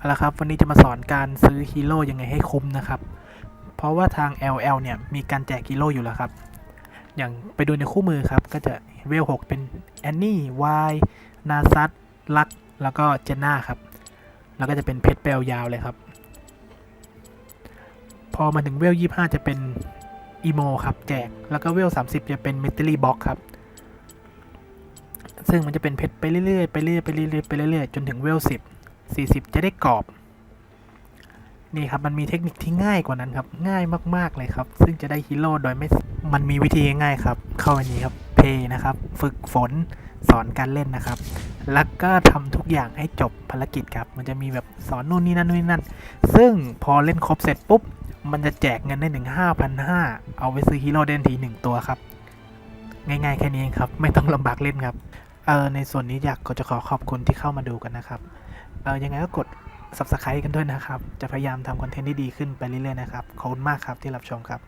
เอาละครับวันนี้จะมาสอนการซื้อฮีโร่ยังไงให้คุ้มนะครับ เพราะว่าทาง LL เนี่ยมีการแจกฮีโร่อยู่แล้วครับ อย่างไปดูในคู่มือครับ ก็จะเวล 6 เป็นแอนนี่วายนาซัตลัก แล้วก็เจน่าครับ แล้วก็จะเป็นเพชรเปลยาวเลยครับ พอมาถึงเวล 25 จะเป็นอีโมครับแจก แล้วก็เวล 30 จะเป็นเมิตอรี่บ็อกครับซึ่งมันจะเป็นเพชรไปเรื่อยๆไปเรื่อยๆไปเรื่อยๆไปเรื่อยๆจนถึงเวล 10 40 จะได้กรอบ นี่ครับมันมีเทคนิคที่ง่ายกว่านั้นครับ ง่ายมาก ๆ เลยครับ ซึ่งจะได้ฮีโร่โดยไม่ มันมีวิธีง่ายครับ เข้าอันนี้ครับ เพนะครับ ฝึกฝนสอนการเล่นนะครับ แล้วก็ทำทุกอย่างให้จบภารกิจครับ มันจะมีแบบสอนนู่นนี่นั่นนู่นนี่นั่น ซึ่งพอเล่นครบเสร็จปุ๊บ มันจะแจกเงินได้ถึง5,500เอาไปซื้อฮีโร่เดนทีหนึ่งตัวครับ ง่ายๆแค่นี้เองครับ ไม่ต้องลำบากเล่นครับ เออในส่วนนี้อยากก็จะขอขอบคุณที่เข้ามาดูกันนะครับเออยังไงก็กด subscribe กันด้วยนะครับ จะพยายามทำคอนเทนต์ที่ดีขึ้นไปเรื่อยๆนะครับ ขอบคุณมากครับที่รับชมครับ